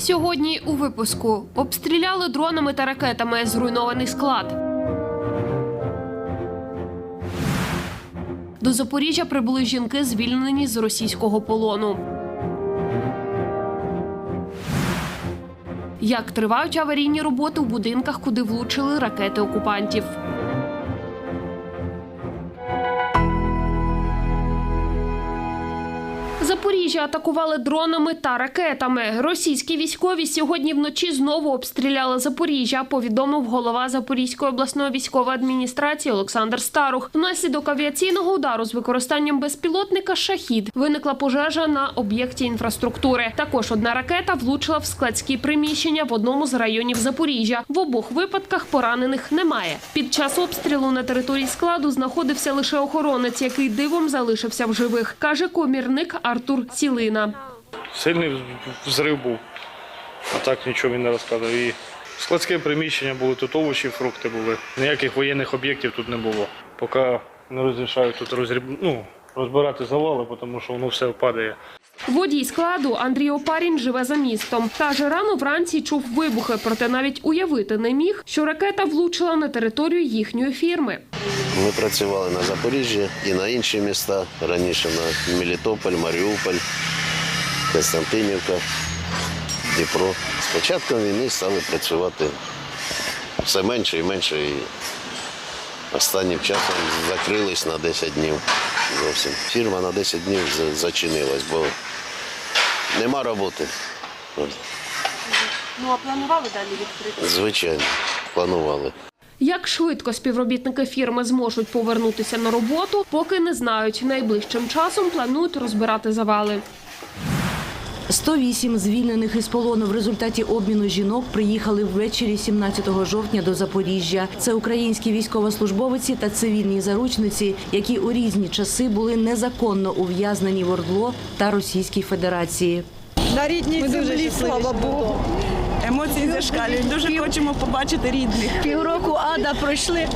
Сьогодні у випуску обстріляли дронами та ракетами зруйнований склад. До Запоріжжя прибули жінки, звільнені з російського полону. Як тривають аварійні роботи у будинках, куди влучили ракети окупантів? Запоріжжя атакували дронами та ракетами. Російські військові сьогодні вночі знову обстріляли Запоріжжя. Повідомив голова Запорізької обласної військової адміністрації Олександр Старух. Внаслідок авіаційного удару з використанням безпілотника Шахід виникла пожежа на об'єкті інфраструктури. Також одна ракета влучила в складські приміщення в одному з районів Запоріжжя. В обох випадках поранених немає. Під час обстрілу на території складу знаходився лише охоронець, який дивом залишився в живих, каже комірник Артур Цілина. Сильний взрив був, а так нічого він не розказав. І складське приміщення були, тут овочі, фрукти були. Ніяких воєнних об'єктів тут не було. Поки не розрішають тут розріб... ну, розбирати завали, тому що воно все впадає. Водій складу Андрій Опарін живе за містом. Каже, рано вранці чув вибухи, проте навіть уявити не міг, що ракета влучила на територію їхньої фірми. Ми працювали на Запоріжжі і на інші міста. Раніше на Мелітополь, Маріуполь, Константинівка, Дніпро. З початком війни стали працювати все менше і менше. І останнім часом закрились на 10 днів зовсім. Фірма на 10 днів зачинилась, бо нема роботи. Ну а планували далі відкрити? Звичайно, планували. Як швидко співробітники фірми зможуть повернутися на роботу, поки не знають. Найближчим часом планують розбирати завали. 108 звільнених із полону в результаті обміну жінок приїхали ввечері 17 жовтня до Запоріжжя. Це українські військовослужбовиці та цивільні заручниці, які у різні часи були незаконно ув'язнені в Ордло та Російській Федерації. На рідній землі, слава Богу. Емоції зашкалюють. Дуже хочемо побачити рідних. Півроку ада пройшли.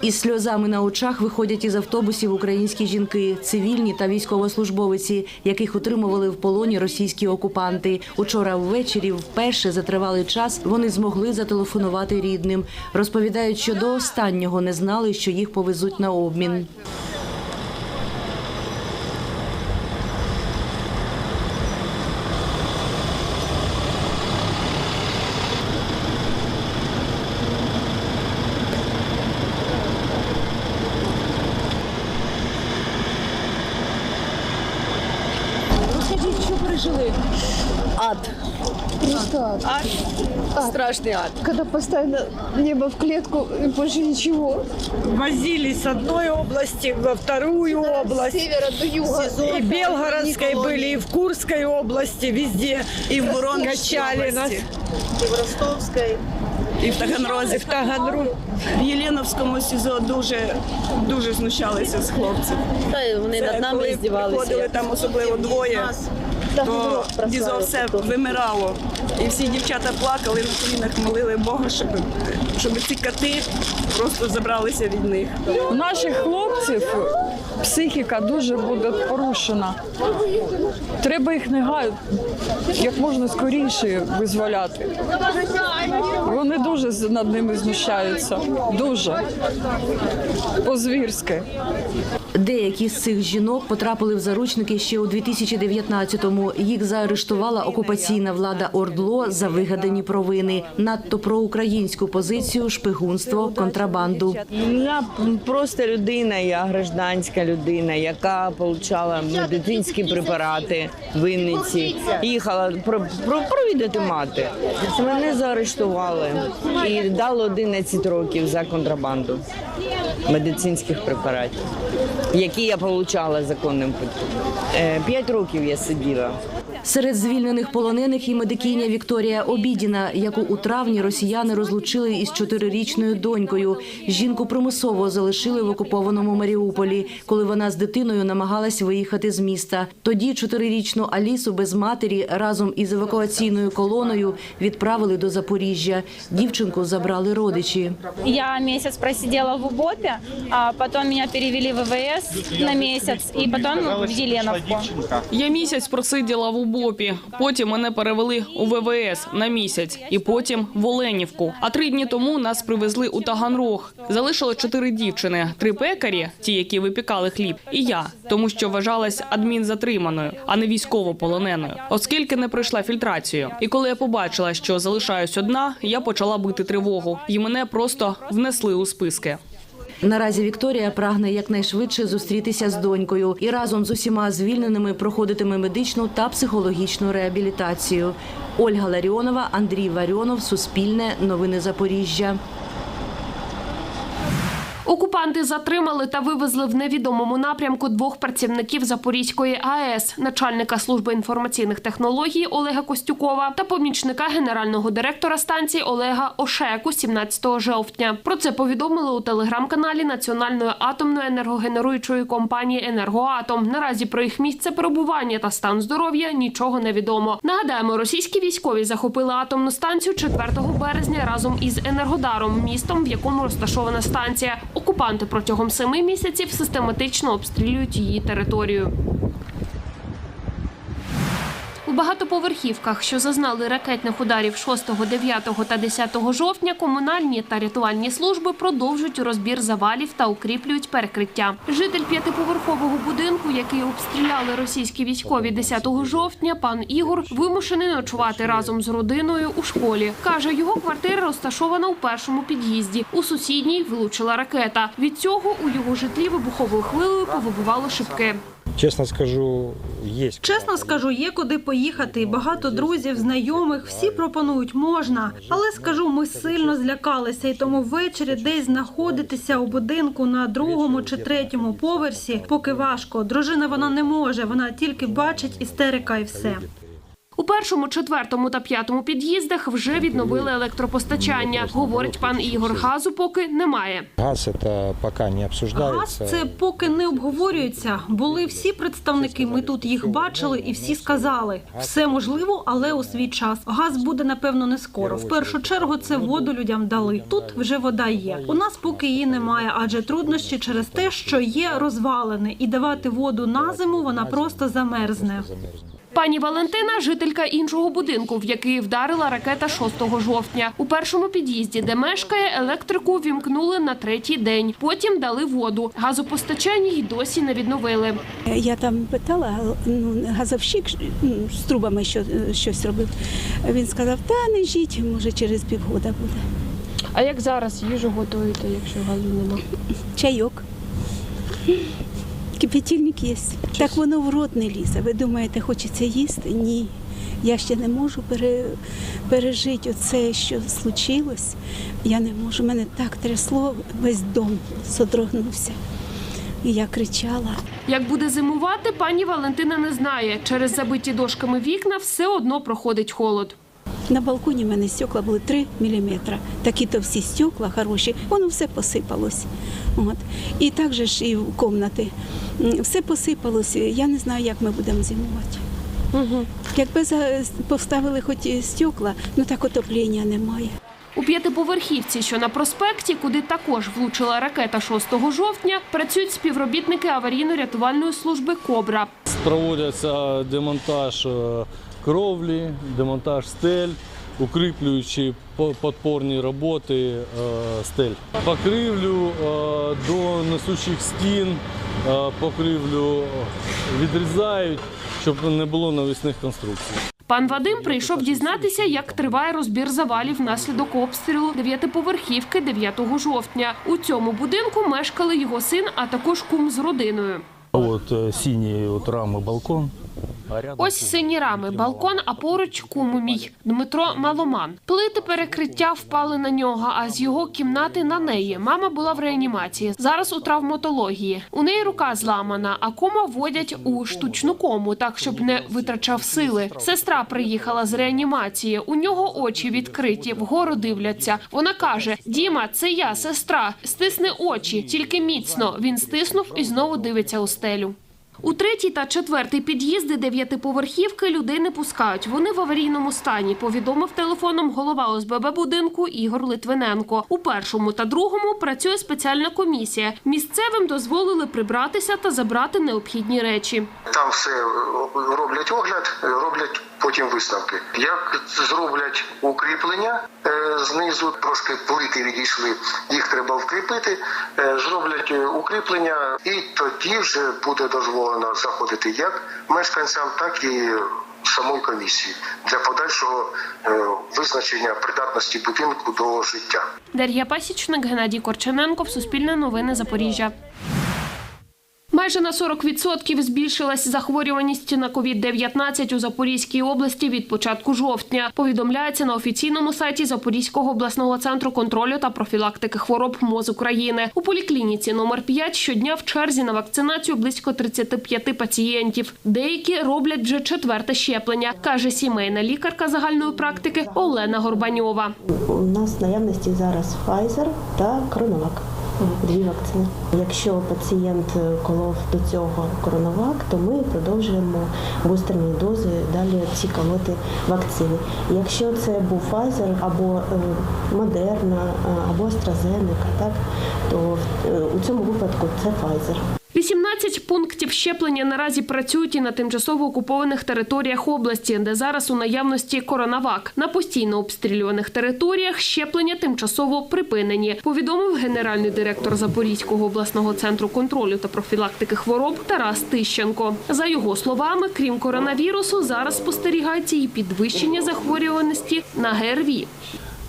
Із сльозами на очах виходять із автобусів українські жінки, цивільні та військовослужбовиці, яких утримували в полоні російські окупанти. Учора ввечері, вперше за тривалий час, вони змогли зателефонувати рідним. Розповідають, що до останнього не знали, що їх повезуть на обмін. Просто ад. Страшный ад. Когда постоянно небо в клетку и больше ничего. Возили с одной области во вторую С область. севера до юга. И в Белгородской были, и в Курской области, везде. И в Качали нас. И в Ростовской. І в Таганрозі, в Таганру. В Єленовському СІЗО дуже, дуже знущалися з хлопців. Та вони Це над нами коли здівалися. приходили там особливо двоє. То дізо все вимирало. І всі дівчата плакали на колінах, молили Бога, щоб, щоб ці коти просто забралися від них. У наших хлопців психіка дуже буде порушена. Треба їх негайно, як можна скоріше визволяти. Вони дуже над ними знущаються. Дуже по-звірськи. Деякі з цих жінок потрапили в заручники ще у 2019-му. Їх заарештувала окупаційна влада Ордло за вигадані провини, надто проукраїнську позицію, шпигунство, контрабанду. Я просто людина, я гражданська людина, яка отримала медицинські препарати в Вінниці. Їхала про, про, провідати мати. Мене заарештували і дали 11 років за контрабанду медицинських препаратів, які я отримала законним путем. Е, П'ять років я сиділа. Серед звільнених полонених і медикиня Вікторія Обідіна, яку у травні росіяни розлучили із чотирирічною донькою. Жінку примусово залишили в окупованому Маріуполі, коли вона з дитиною намагалась виїхати з міста. Тоді чотирирічну Алісу без матері разом із евакуаційною колоною відправили до Запоріжжя. Дівчинку забрали родичі. Я месяц просидела в УБОПе, а потом меня перевели в ВВС на месяц, и потом в Еленовку. Я місяць просиділа в УБО БОПі. Потім мене перевели у ВВС на місяць, і потім в Оленівку. А три дні тому нас привезли у Таганрог. Залишили чотири дівчини: три пекарі, ті, які випікали хліб, і я, тому що вважалась адмінзатриманою, а не військовополоненою, оскільки не пройшла фільтрацію. І коли я побачила, що залишаюсь одна, я почала бити тривогу, і мене просто внесли у списки. Наразі Вікторія прагне якнайшвидше зустрітися з донькою і разом з усіма звільненими проходитиме медичну та психологічну реабілітацію. Ольга Ларіонова, Андрій Варіонов, Суспільне, Новини Запоріжжя. Окупанти затримали та вивезли в невідомому напрямку двох працівників Запорізької АЕС, начальника служби інформаційних технологій Олега Костюкова та помічника генерального директора станції Олега Ошеку 17 жовтня. Про це повідомили у телеграм-каналі Національної атомної енергогенеруючої компанії Енергоатом. Наразі про їх місце перебування та стан здоров'я нічого не відомо. Нагадаємо, російські військові захопили атомну станцію 4 березня разом із Енергодаром, містом, в якому розташована станція. Окупанти протягом семи місяців систематично обстрілюють її територію. У багатоповерхівках, що зазнали ракетних ударів 6, 9 та 10 жовтня, комунальні та рятувальні служби продовжують розбір завалів та укріплюють перекриття. Житель п'ятиповерхового будинку, який обстріляли російські військові 10 жовтня, пан Ігор вимушений ночувати разом з родиною у школі. каже, його квартира розташована у першому під'їзді. У сусідній влучила ракета. Від цього у його житлі вибуховою хвилею повибивало шибки. Чесно скажу, є. Чесно скажу, є куди поїхати. Багато друзів, знайомих, всі пропонують можна. Але скажу, ми сильно злякалися, і тому ввечері десь знаходитися у будинку на другому чи третьому поверсі, поки важко. Дружина вона не може, вона тільки бачить істерика і все. У першому, четвертому та п'ятому під'їздах вже відновили електропостачання, говорить пан Ігор. Газу поки немає. Газ це поки не обсуждається. Газ це поки не обговорюється. Були всі представники. Ми тут їх бачили, і всі сказали, все можливо, але у свій час. Газ буде напевно не скоро. В першу чергу це воду людям дали. Тут вже вода є. У нас поки її немає, адже труднощі через те, що є розвалене, і давати воду на зиму вона просто замерзне. Пані Валентина жителька іншого будинку, в який вдарила ракета 6 жовтня. У першому під'їзді, де мешкає, електрику вімкнули на третій день. Потім дали воду. Газопостачання й досі не відновили. Я там питала, ну, газовщик ну, з трубами що, щось робив. Він сказав, та не жіть, може через півгода буде. А як зараз їжу готуєте, якщо газу нема? Чайок. Кипятильник є. Так воно в рот не лізе. Ви думаєте, хочеться їсти? Ні. Я ще не можу пере, пережити оце, що случилось. Я не можу. Мене так трясло, весь дом содрогнувся. І я кричала. Як буде зимувати, пані Валентина не знає. Через забиті дошками вікна все одно проходить холод. На балконі в мене стекла були 3 мм. Такі то всі стекла хороші, воно все посипалось. От. І так же ж і в кімнаті. М, Все посипалось. Я не знаю, як ми будемо зимувати. Угу. Якби поставили хоч стекла, ну так отоплення немає. У п'ятиповерхівці, що на проспекті, куди також влучила ракета 6 жовтня, працюють співробітники аварійно-рятувальної служби Кобра. Проводяться демонтаж е, кровлі, демонтаж стель, укріплюючи по- подпорні роботи е, стель. Покривлю е, до несучих стін, е, покривлю відрізають, щоб не було навісних конструкцій. Пан Вадим прийшов дізнатися, як триває розбір завалів внаслідок обстрілу дев'ятиповерхівки 9 жовтня. У цьому будинку мешкали його син, а також кум з родиною. От синій от рами балкон. Ось сині рами, балкон, а поруч кум мій Дмитро Маломан. Плити перекриття впали на нього, а з його кімнати на неї. Мама була в реанімації. Зараз у травматології. У неї рука зламана, а кума вводять у штучну кому, так щоб не витрачав сили. Сестра приїхала з реанімації. У нього очі відкриті, вгору дивляться. Вона каже: Діма, це я, сестра. Стисни очі, тільки міцно. Він стиснув і знову дивиться у стелю. У третій та четвертий під'їзди дев'ятиповерхівки людей не пускають. Вони в аварійному стані, повідомив телефоном голова ОСББ будинку Ігор Литвиненко. У першому та другому працює спеціальна комісія. Місцевим дозволили прибратися та забрати необхідні речі. Там все е, роблять огляд, е, роблять потім висновки. Як зроблять укріплення е, знизу, трошки плити відійшли, їх треба вкріпити. е, Зроблять е, укріплення, і тоді вже буде дозволено заходити як мешканцям, так і самої комісії для подальшого визначення придатності будинку до життя. Дар'я Пасічник, Геннадій Корчененко, Суспільне новини Запоріжжя. Майже на 40% збільшилась захворюваність на COVID-19 у Запорізькій області від початку жовтня. Повідомляється на офіційному сайті Запорізького обласного центру контролю та профілактики хвороб МОЗ України. У поліклініці номер 5 щодня в черзі на вакцинацію близько 35 пацієнтів. Деякі роблять вже четверте щеплення, каже сімейна лікарка загальної практики Олена Горбаньова. У нас наявності зараз Pfizer та Coronavac. Дві вакцини. Якщо пацієнт колов до цього коронавак, то ми продовжуємо бустерні дози далі ці колоти вакцини. Якщо це був Pfizer або е, Moderna, е, або AstraZeneca, так то е, у цьому випадку це Pfizer. 18 пунктів щеплення наразі працюють і на тимчасово окупованих територіях області, де зараз у наявності коронавак. На постійно обстрілюваних територіях щеплення тимчасово припинені. Повідомив генеральний директор Запорізького обласного центру контролю та профілактики хвороб Тарас Тищенко. За його словами, крім коронавірусу, зараз спостерігається і підвищення захворюваності на ГРВІ.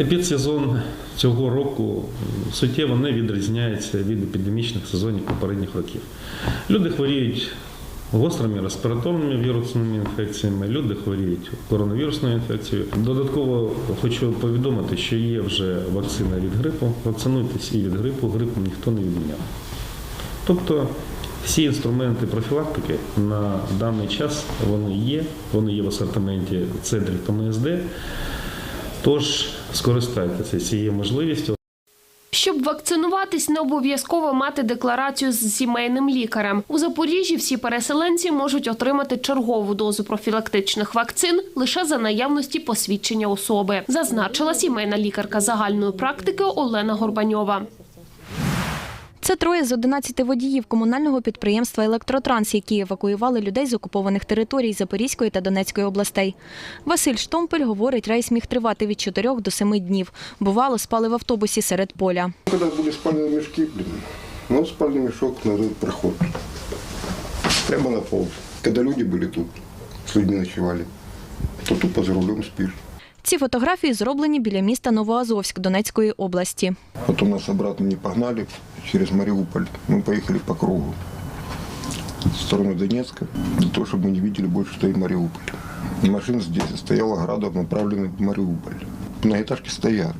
Епідсезон цього року суттєво не відрізняється від епідемічних сезонів попередніх років. Люди хворіють гострими респіраторними вірусними інфекціями, люди хворіють коронавірусною інфекцією. Додатково хочу повідомити, що є вже вакцина від грипу. Вакцинуйтесь і від грипу, грипом ніхто не відміняв. Тобто всі інструменти профілактики на даний час вони є, вони є в асортименті центрів ТМСД. Тож скористайтеся цією можливістю. Щоб вакцинуватись, не обов'язково мати декларацію з сімейним лікарем. У Запоріжжі всі переселенці можуть отримати чергову дозу профілактичних вакцин лише за наявності посвідчення особи, зазначила сімейна лікарка загальної практики Олена Горбаньова. Це троє з 11 водіїв комунального підприємства Електротранс, які евакуювали людей з окупованих територій Запорізької та Донецької областей. Василь Штомпель говорить, рейс міг тривати від 4 до 7 днів. Бувало, спали в автобусі серед поля. Когда были спальные мешки, блин, ну, спальный мешок на этот проход. Прямо на пол. Когда люди были тут, с людьми ночевали, то тупо за рулем спишь. Ці фотографії зроблені біля міста Новоазовськ Донецької області. Потом нас обратно не погнали через Мариуполь. Мы поехали по кругу в сторону Донецка, для того, чтобы мы не видели больше, что и Мариуполь. Машина здесь стояла градом, направленная в Мариуполь. Многоэтажки стоят,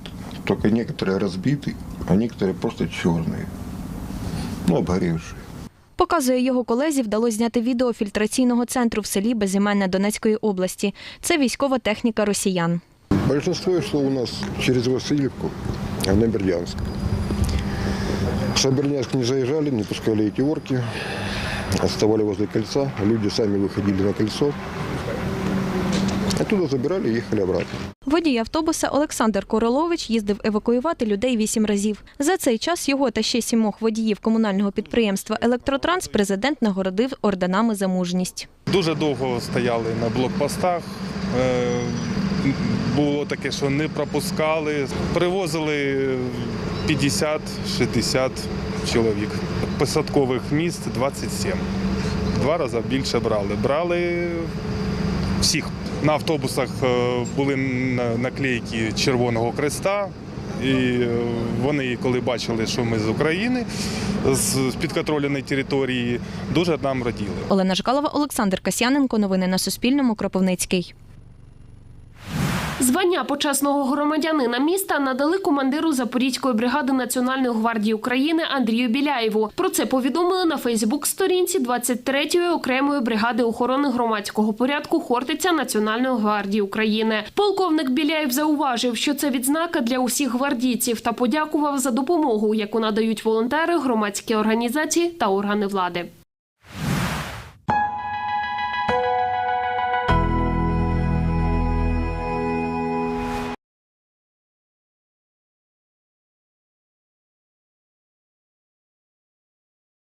только некоторые разбиты, а некоторые просто черные, ну, обгоревшие. Показує його колезі, вдалося зняти відео фільтраційного центру в селі Безіменне Донецької області. Це військова техніка росіян. Большинство шло у нас через Васильевку, а на Бердянск. С Бердянск не заезжали, не пускали эти орки. Оставали возле кольца. Люди сами выходили на кольцо. Оттуда забирали и ехали обратно. Водій автобуса Олександр Королович їздив евакуювати людей вісім разів. За цей час його та ще сімох водіїв комунального підприємства Електротранс президент нагородив орденами за мужність. Дуже довго стояли на блокпостах. Е, Було таке, що не пропускали. Привозили 50-60 чоловік. Посадкових місць 27. Два рази більше брали. Брали всіх. На автобусах е, були на- наклейки Червоного Креста. І е, вони, коли бачили, що ми з України, з підконтрольної території, дуже нам раділи. Олена Жкалова, Олександр Касяненко. Новини на Суспільному. Кропивницький. Звання почесного громадянина міста надали командиру Запорізької бригади Національної гвардії України Андрію Біляєву. Про це повідомили на Фейсбук-сторінці 23-ї окремої бригади охорони громадського порядку Хортиця Національної гвардії України. Полковник Біляєв зауважив, що це відзнака для усіх гвардійців та подякував за допомогу, яку надають волонтери, громадські організації та органи влади.